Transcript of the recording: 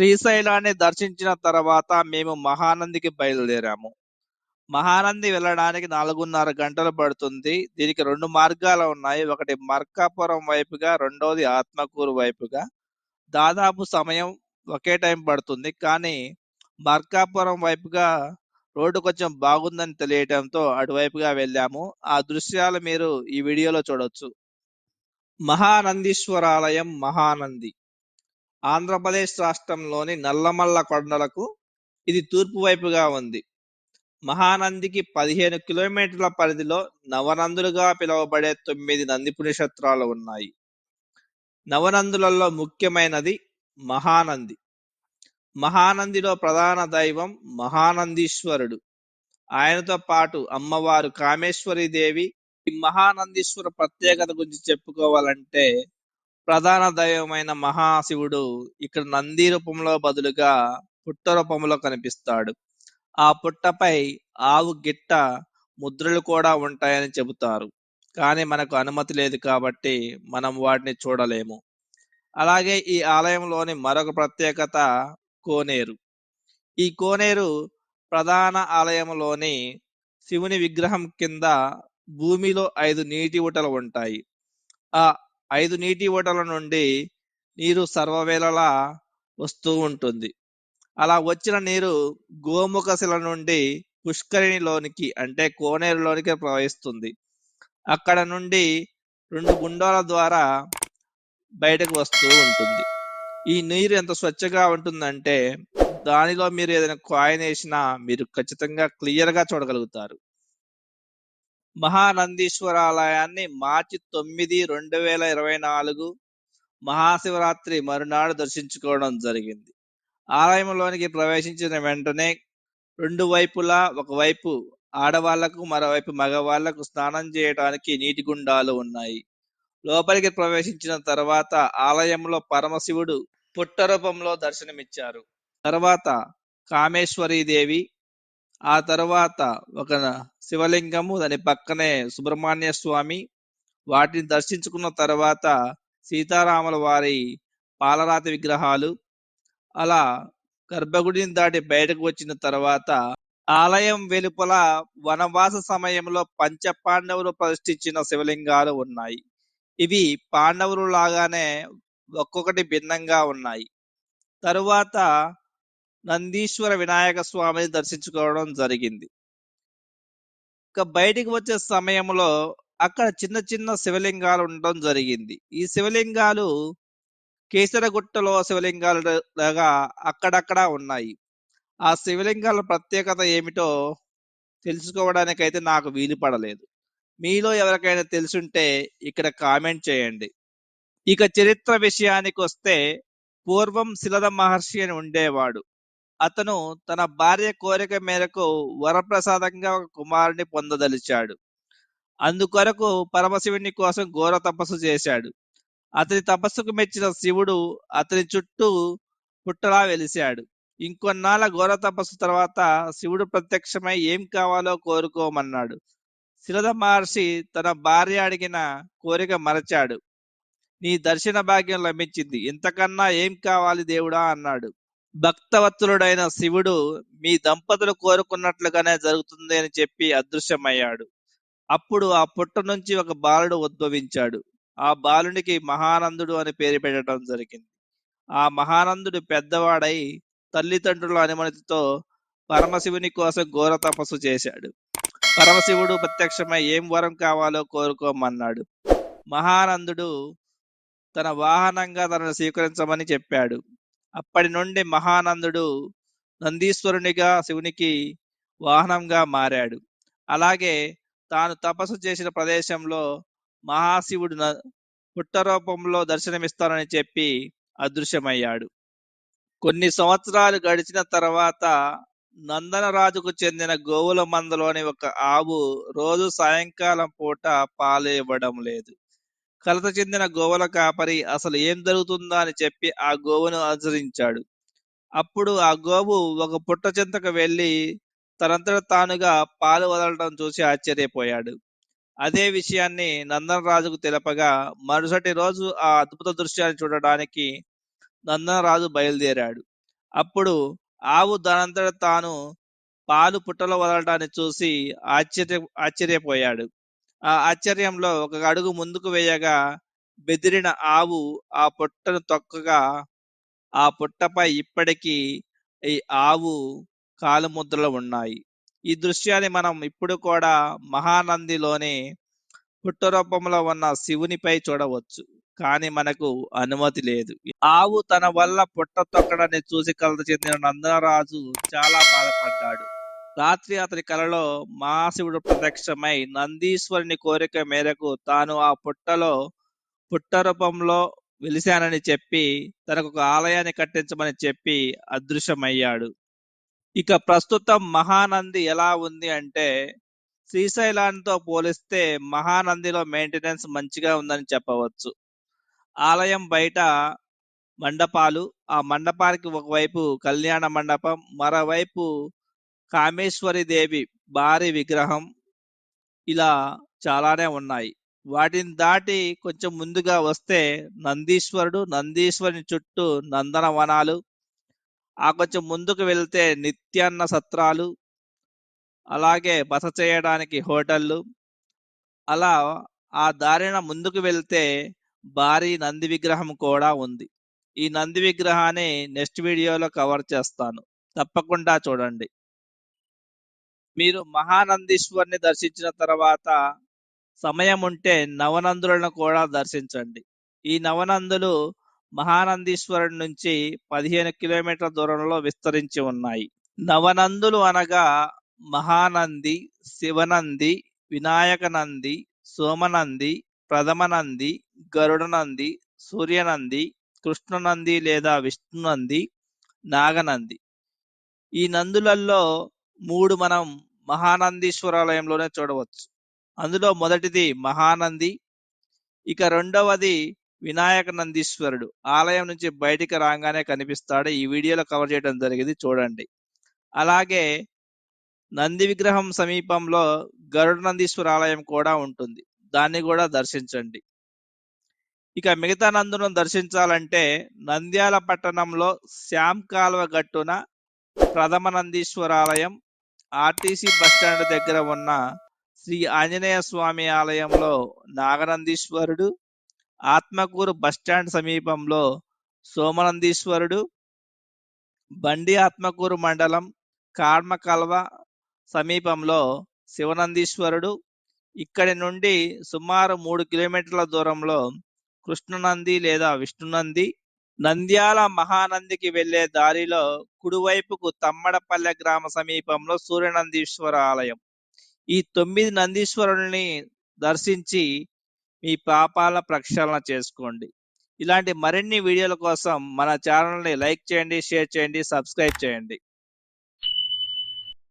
శ్రీశైలాన్ని దర్శించిన తర్వాత మేము మహానందికి బయలుదేరాము. మహానంది వెళ్ళడానికి నాలుగున్నర గంటలు పడుతుంది. దీనికి రెండు మార్గాలు ఉన్నాయి. ఒకటి మర్కాపురం వైపుగా రెండోది ఆత్మకూరు వైపుగా. దాదాపు సమయం ఒకే టైం పడుతుంది. కానీ మర్కాపురం వైపుగా రోడ్డు కొంచెం బాగుందని తెలియటంతో అటువైపుగా వెళ్ళాము. ఆ దృశ్యాలు మీరు ఈ వీడియోలో చూడొచ్చు. మహానందీశ్వరాలయం మహానంది. ఆంధ్రప్రదేశ్ రాష్ట్రంలోని నల్లమల్ల కొండలకు ఇది తూర్పు వైపుగా ఉంది. మహానందికి పదిహేను కిలోమీటర్ల పరిధిలో నవనందులుగా పిలువబడే తొమ్మిది నంది పుణ్యక్షేత్రాలు ఉన్నాయి. నవనందులలో ముఖ్యమైనది మహానంది. మహానందిలో ప్రధాన దైవం మహానందీశ్వరుడు. ఆయనతో పాటు అమ్మవారు కామేశ్వరి దేవి ఈ మహానందీశ్వర ప్రత్యేకత గురించి చెప్పుకోవాలంటే ప్రధాన దైవమైన మహాశివుడు ఇక్కడ నంది రూపంలో బదులుగా పుట్ట రూపంలో కనిపిస్తాడు. ఆ పుట్టపై ఆవు గిట్ట ముద్రలు కూడా ఉంటాయని చెబుతారు. కానీ మనకు అనుమతి లేదు కాబట్టి మనం వాటిని చూడలేము. అలాగే ఈ ఆలయంలోని మరొక ప్రత్యేకత కోనేరు. ఈ కోనేరు ప్రధాన ఆలయంలోని శివుని విగ్రహం కింద భూమిలో ఐదు నీటి ఊటలు ఉంటాయి. ఆ ఐదు నీటి ఊటల నుండి నీరు సర్వవేళలా వస్తూ ఉంటుంది. అలా వచ్చిన నీరు గోముఖ శిల నుండి పుష్కరిణిలోనికి అంటే కోనేరులోనికి ప్రవహిస్తుంది. అక్కడ నుండి రెండు గుండాల ద్వారా బయటకు వస్తూ ఉంటుంది. ఈ నీరు ఎంత స్వచ్ఛగా ఉంటుందంటే దానిలో మీరు ఏదైనా కాయిన్ వేసినా మీరు ఖచ్చితంగా క్లియర్గా చూడగలుగుతారు. మహానందీశ్వరాలయాన్ని మార్చి తొమ్మిది రెండు వేల ఇరవై నాలుగు మహాశివరాత్రి మరునాడు దర్శించుకోవడం జరిగింది. ఆలయంలోనికి ప్రవేశించిన వెంటనే రెండు వైపులా ఒకవైపు ఆడవాళ్ళకు మరోవైపు మగవాళ్ళకు స్నానం చేయడానికి నీటి గుండాలు ఉన్నాయి. లోపలికి ప్రవేశించిన తర్వాత ఆలయంలో పరమశివుడు పుట్ట రూపంలో దర్శనమిచ్చారు. తర్వాత కామేశ్వరీదేవి ఆ తర్వాత ఒక శివలింగము దాని పక్కనే సుబ్రహ్మణ్య స్వామి వాటిని దర్శించుకున్న తర్వాత సీతారాముల వారి పాలరాతి విగ్రహాలు అలా గర్భగుడిని దాటి బయటకు వచ్చిన తర్వాత ఆలయం వెలుపల వనవాస సమయంలో పంచ పాండవులు ప్రతిష్ఠించిన శివలింగాలు ఉన్నాయి. ఇవి పాండవులు లాగానే ఒక్కొక్కటి భిన్నంగా ఉన్నాయి. తరువాత నందీశ్వర వినాయక స్వామిని దర్శించుకోవడం జరిగింది. ఇక బయటికి వచ్చే సమయంలో అక్కడ చిన్న చిన్న శివలింగాలు ఉండడం జరిగింది. ఈ శివలింగాలు కేసరగుట్టలో శివలింగాలు లాగా అక్కడక్కడ ఉన్నాయి. ఆ శివలింగాల ప్రత్యేకత ఏమిటో తెలుసుకోవడానికైతే నాకు వీలు పడలేదు. మీలో ఎవరికైనా తెలుసుంటే ఇక్కడ కామెంట్ చేయండి. ఇక చరిత్ర విషయానికి వస్తే పూర్వం శిలద మహర్షి అని ఉండేవాడు. అతను తన భార్య కోరిక మేరకు వరప్రసాదంగా ఒక కుమారుని పొందదలిచాడు. అందుకొరకు పరమశివుని కోసం ఘోర తపస్సు చేశాడు. అతని తపస్సుకు మెచ్చిన శివుడు అతని చుట్టూ పుట్టలా వెలిశాడు. ఇంకొన్నాళ్ళ ఘోర తపస్సు తర్వాత శివుడు ప్రత్యక్షమై ఏం కావాలో కోరుకోమన్నాడు. శిలద మహర్షి తన భార్య అడిగిన కోరిక మరచాడు. నీ దర్శన భాగ్యం లభించింది. ఇంతకన్నా ఏం కావాలి దేవుడా అన్నాడు. భక్తవత్సలుడైన శివుడు మీ దంపతులు కోరుకున్నట్లుగానే జరుగుతుంది అని చెప్పి అదృశ్యమయ్యాడు. అప్పుడు ఆ పుట్ట నుంచి ఒక బాలుడు ఉద్భవించాడు. ఆ బాలునికి మహానందుడు అని పేరు పెట్టడం జరిగింది. ఆ మహానందుడు పెద్దవాడై తల్లిదండ్రుల అనుమతితో పరమశివుని కోసం ఘోర తపస్సు చేశాడు. పరమశివుడు ప్రత్యక్షమై ఏం వరం కావాలో కోరుకోమన్నాడు. మహానందుడు తన వాహనంగా తనను స్వీకరించమని చెప్పాడు. అప్పటి నుండి మహానందుడు నందీశ్వరునిగా శివునికి వాహనంగా మారాడు. అలాగే తాను తపస్సు చేసిన ప్రదేశంలో మహాశివుడు పుట్టరూపంలో దర్శనమిస్తానని చెప్పి అదృశ్యమయ్యాడు. కొన్ని సంవత్సరాలు గడిచిన తర్వాత నందనరాజుకు చెందిన గోవుల మందలోని ఒక ఆవు రోజు సాయంకాలం పూట పాలు ఇవ్వడం లేదు. కలత చెందిన గోవల కాపరి అసలు ఏం జరుగుతుందా అని చెప్పి ఆ గోవును అనుసరించాడు అప్పుడు ఆ గోవు ఒక పుట్ట చెంతకు వెళ్ళి తనంతట తానుగా పాలు వదలడం చూసి ఆశ్చర్యపోయాడు. అదే విషయాన్ని నందనరాజుకు తెలపగా మరుసటి రోజు ఆ అద్భుత దృశ్యాన్ని చూడడానికి నందనరాజు బయలుదేరాడు. అప్పుడు ఆవు దానంతట తాను పాలు పుట్టలో వదలడాన్ని చూసి ఆశ్చర్య ఆశ్చర్యపోయాడు. ఆ ఆశ్చర్యంలో ఒక అడుగు ముందుకు వేయగా బెదిరిన ఆవు ఆ పుట్టను తొక్కగా ఆ పుట్టపై ఇప్పటికీ ఈ ఆవు కాలుముద్రలు ఉన్నాయి. ఈ దృశ్యాన్ని మనం ఇప్పుడు కూడా మహానందిలోని పుట్ట రూపంలో ఉన్న శివునిపై చూడవచ్చు. కానీ మనకు అనుమతి లేదు. ఆవు తన వల్ల పుట్ట తొక్కడాన్ని చూసి కలత చెందిన నందరాజు చాలా బాధపడ్డాడు. రాత్రి అతని కలలో మహాశివుడు ప్రత్యక్షమై నందీశ్వరుని కోరిక మేరకు తాను ఆ పుట్టలో పుట్ట రూపంలో వెలిశానని చెప్పి తనకు ఒక ఆలయాన్ని కట్టించమని చెప్పి అదృశ్యమయ్యాడు. ఇక ప్రస్తుతం మహానంది ఎలా ఉంది అంటే శ్రీశైలాన్నితో పోలిస్తే మహానందిలో మెయింటెనెన్స్ మంచిగా ఉందని చెప్పవచ్చు. ఆలయం బయట మండపాలు ఆ మండపానికి ఒకవైపు కళ్యాణ మండపం మరోవైపు కామేశ్వరి దేవి భారీ విగ్రహం ఇలా చాలానే ఉన్నాయి. వాటిని దాటి కొంచెం ముందుగా వస్తే నందీశ్వరుడు నందీశ్వరుని చుట్టూ నందనవనాలు ఆ కొంచెం ముందుకు వెళ్తే నిత్యాన్న సత్రాలు అలాగే బస చేయడానికి హోటళ్ళు అలా ఆ దారిన ముందుకు వెళ్తే భారీ నంది విగ్రహం కూడా ఉంది. ఈ నంది విగ్రహాన్ని నెక్స్ట్ వీడియోలో కవర్ చేస్తాను. తప్పకుండా చూడండి. మీరు మహానందీశ్వరిని దర్శించిన తర్వాత సమయం ఉంటే నవనందులను కూడా దర్శించండి. ఈ నవనందులు మహానందీశ్వరుడి నుంచి పదిహేను కిలోమీటర్ల దూరంలో విస్తరించి ఉన్నాయి. నవనందులు అనగా మహానంది శివనంది వినాయక నంది సోమనంది ప్రథమనంది గరుడనంది సూర్యనంది కృష్ణనంది లేదా విష్ణునంది నాగనంది. ఈ నందులలో మూడు మనం మహానందీశ్వరాలయంలోనే చూడవచ్చు. అందులో మొదటిది మహానంది ఇక రెండవది వినాయక నందీశ్వరుడు. ఆలయం నుంచి బయటికి రాగానే కనిపిస్తాడు. ఈ వీడియోలో కవర్ చేయడం జరిగింది చూడండి. అలాగే నంది విగ్రహం సమీపంలో గరుడ నందీశ్వర ఆలయం కూడా ఉంటుంది. దాన్ని కూడా దర్శించండి. ఇక మిగతా నందును దర్శించాలంటే నంద్యాల పట్టణంలో శ్యామ్ కాలువ గట్టున ప్రథమ నందీశ్వర ఆలయం ఆర్టీసీ బస్టాండ్ దగ్గర ఉన్న శ్రీ ఆంజనేయ స్వామి ఆలయంలో నాగనందీశ్వరుడు ఆత్మకూరు బస్టాండ్ సమీపంలో సోమనందీశ్వరుడు బండి ఆత్మకూరు మండలం కాడ్మకల్వ సమీపంలో శివనందీశ్వరుడు. ఇక్కడి నుండి సుమారు మూడు కిలోమీటర్ల దూరంలో కృష్ణనంది లేదా విష్ణునంది నంద్యాల మహానందికి వెళ్ళే దారిలో కుడివైపుకు తమ్మడపల్లె గ్రామ సమీపంలో సూర్యనందీశ్వర ఆలయం. ఈ తొమ్మిది నందీశ్వరుల్ని దర్శించి మీ పాపాల ప్రక్షాళన చేసుకోండి. ఇలాంటి మరిన్ని వీడియోల కోసం మన ఛానల్ని లైక్ చేయండి షేర్ చేయండి సబ్స్క్రైబ్ చేయండి.